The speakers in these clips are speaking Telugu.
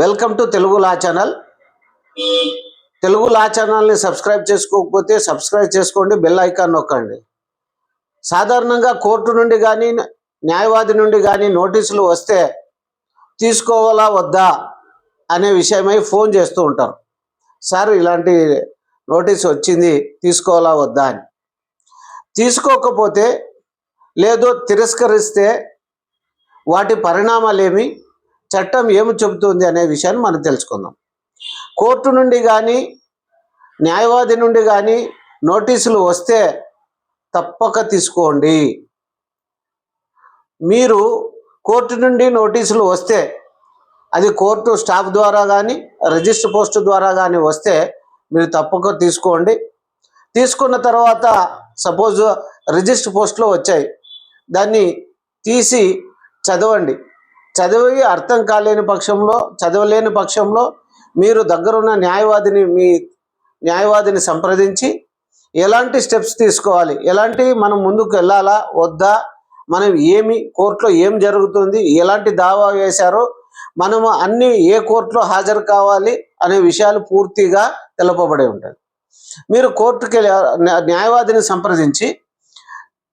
Welcome to Telugu law channel. Telugu law ఛానల్ని సబ్స్క్రైబ్ చేసుకోకపోతే సబ్స్క్రైబ్ చేసుకోండి బెల్ ఐకాన్ నొక్కండి. సాధారణంగా కోర్టు నుండి కానీ న్యాయవాది నుండి కానీ నోటీసులు వస్తే తీసుకోవాలా వద్దా అనే విషయమై ఫోన్ చేస్తూ ఉంటారు. సార్ ఇలాంటి నోటీస్ వచ్చింది తీసుకోవాలా వద్దా అని. తీసుకోకపోతే లేదో తిరస్కరిస్తే వాటి పరిణామాలు ఏమి చట్టం ఏమి చెబుతుంది అనే విషయాన్ని మనం తెలుసుకుందాం. కోర్టు నుండి కానీ న్యాయవాది నుండి కానీ నోటీసులు వస్తే తప్పక తీసుకోండి. మీరు కోర్టు నుండి నోటీసులు వస్తే అది కోర్టు స్టాఫ్ ద్వారా కానీ రిజిస్టర్ పోస్ట్ ద్వారా కానీ వస్తే మీరు తప్పక తీసుకోండి. తీసుకున్న తర్వాత సపోజ్ రిజిస్టర్ పోస్ట్లో వచ్చాయి. దాన్ని తీసి చదవండి. చదివి అర్థం కాలేని పక్షంలో చదవలేని పక్షంలో మీరు దగ్గరున్న న్యాయవాదిని మీ న్యాయవాదిని సంప్రదించి ఎలాంటి స్టెప్స్ తీసుకోవాలి? ఎలాంటి మనం ముందుకు వెళ్ళాలా? వద్దా? మనం ఏమి కోర్టులో ఏం జరుగుతుంది? ఎలాంటి దావా వేశారో? మనము అన్ని ఏ కోర్టులో హాజరు కావాలి? అనే విషయాలు పూర్తిగా తెలపబడి ఉంటుంది మీరు కోర్టుకి న్యాయవాదిని సంప్రదించి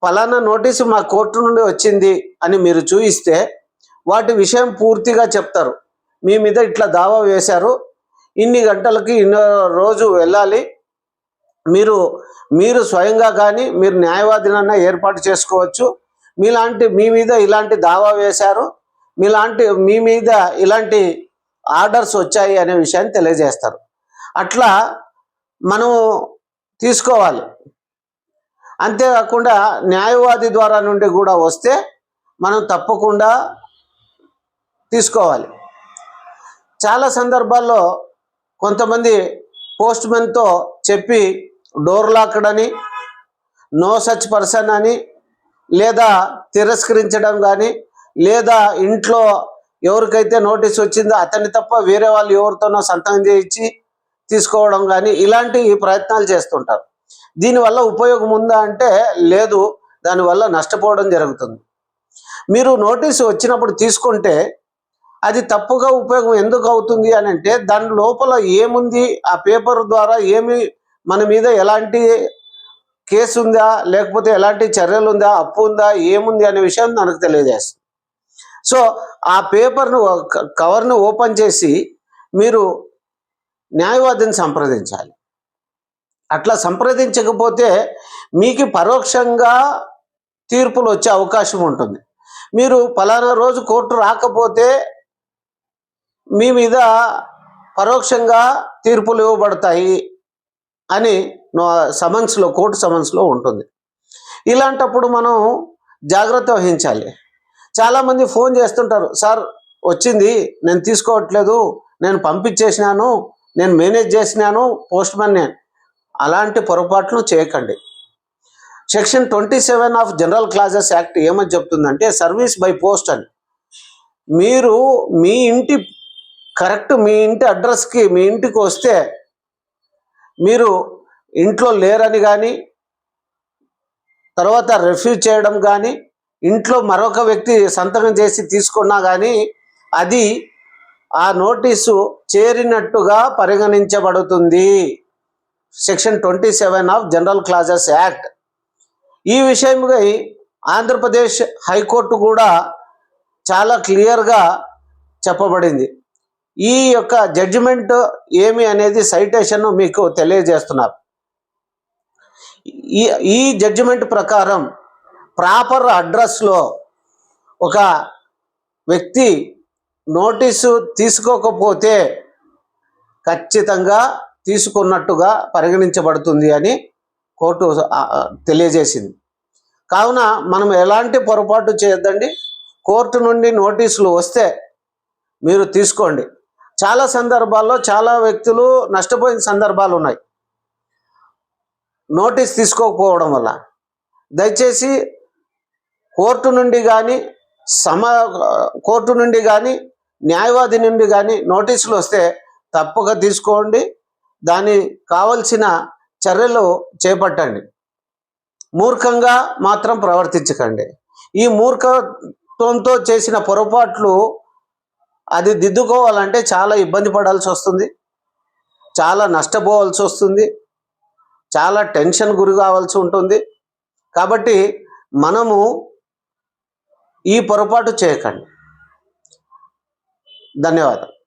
ఫలానా నోటీసు మా కోర్టు నుండి వచ్చింది అని మీరు చూయిస్తే వాటి విషయం పూర్తిగా చెప్తారు. మీ మీద ఇట్లా దావా వేశారు. ఇన్ని గంటలకి ఇన్నో రోజు వెళ్ళాలి. మీరు మీరు స్వయంగా కానీ మీరు న్యాయవాదినన్నా ఏర్పాటు చేసుకోవచ్చు. మీలాంటి మీ మీద ఇలాంటి దావా వేశారు. మీలాంటి మీ మీద ఇలాంటి ఆర్డర్స్ వచ్చాయి అనే విషయాన్ని తెలియజేస్తారు. అట్లా మనం తీసుకోవాలి. అంతేకాకుండా న్యాయవాది ద్వారా నుండి కూడా వస్తే మనం తప్పకుండా తీసుకోవాలి. చాలా సందర్భాల్లో కొంతమంది పోస్ట్ చెప్పి డోర్ లాక్డ్ అని నో సచ్ పర్సన్ అని లేదా తిరస్కరించడం కానీ లేదా ఇంట్లో ఎవరికైతే నోటీస్ వచ్చిందో అతన్ని తప్ప వేరే వాళ్ళు ఎవరితోనో సంతకం చేయించి తీసుకోవడం కానీ ఇలాంటి ప్రయత్నాలు చేస్తుంటారు. దీనివల్ల ఉపయోగం ఉందా అంటే లేదు దానివల్ల నష్టపోవడం జరుగుతుంది. మీరు నోటీసు వచ్చినప్పుడు తీసుకుంటే అది తప్పుగా ఉపయోగం ఎందుకు అవుతుంది అని అంటే దాని లోపల ఏముంది? ఆ పేపర్ ద్వారా ఏమి మన మీద ఎలాంటి కేసు ఉందా? లేకపోతే ఎలాంటి చర్యలు ఉందా? అప్పు ఉందా? ఏముంది? అనే విషయం మనకు తెలియజేస్తుంది. సో ఆ పేపర్ను కవర్ను ఓపెన్ చేసి మీరు న్యాయవాదిని సంప్రదించాలి. అట్లా సంప్రదించకపోతే మీకు పరోక్షంగా తీర్పులు వచ్చే అవకాశం ఉంటుంది. మీరు ఫలానా రోజు కోర్టు రాకపోతే మీ మీద పరోక్షంగా తీర్పులు ఇవ్వబడతాయి అని సమన్స్లో కోర్టు సమన్స్లో ఉంటుంది. ఇలాంటప్పుడు మనం జాగ్రత్త వహించాలి. చాలామంది ఫోన్ చేస్తుంటారు సార్ వచ్చింది నేను తీసుకోవట్లేదు నేను పంపించేసినాను నేను మేనేజ్ చేసినాను పోస్ట్ మ్యాన్ నేను. అలాంటి పొరపాట్లు చేయకండి. Section twenty seven of general clauses act ఏమని చెప్తుందంటే సర్వీస్ బై పోస్ట్ అని. మీరు మీ ఇంటి కరెక్ట్ మీ ఇంటి అడ్రస్కి మీ ఇంటికి వస్తే మీరు ఇంట్లో లేరని కానీ తర్వాత రిఫ్యూజ్ చేయడం కానీ ఇంట్లో మరొక వ్యక్తి సంతకం చేసి తీసుకున్నా కానీ అది ఆ నోటీసు చేరినట్టుగా పరిగణించబడుతుంది. Section twenty seven of general clauses act. ఈ విషయంపై ఆంధ్రప్రదేశ్ హైకోర్టు కూడా చాలా క్లియర్గా చెప్పబడింది. ఈ యొక్క జడ్జిమెంట్ ఏమి అనేది సైటేషన్ మీకు తెలియజేస్తున్నారు. ఈ ఈ జడ్జిమెంట్ ప్రకారం ప్రాపర్ అడ్రస్లో ఒక వ్యక్తి నోటీసు తీసుకోకపోతే ఖచ్చితంగా తీసుకున్నట్టుగా పరిగణించబడుతుంది అని కోర్టు తెలియజేసింది. కావున మనం ఎలాంటి పొరపాటు చేయొద్దండి? కోర్టు నుండి నోటీసులు వస్తే మీరు తీసుకోండి. చాలా సందర్భాల్లో చాలా వ్యక్తులు నష్టపోయిన సందర్భాలు ఉన్నాయి. నోటీస్ తీసుకోకపోవడం వల్ల. దయచేసి కోర్టు నుండి కానీ సమ కోర్టు నుండి కానీ న్యాయవాది నుండి కానీ నోటీసులు వస్తే తప్పక తీసుకోండి. దాని కావలసిన చర్యలు చేపట్టండి. మూర్ఖంగా మాత్రం ప్రవర్తించకండి. ఈ మూర్ఖత్వంతో చేసిన పొరపాట్లు అది దిద్దుకోవాలంటే చాలా ఇబ్బంది పడాల్సి వస్తుంది. చాలా నష్టపోవాల్సి వస్తుంది. చాలా టెన్షన్ గురి కావాల్సి ఉంటుంది. కాబట్టి మనము ఈ పొరపాటు చేయకండి. ధన్యవాదాలు.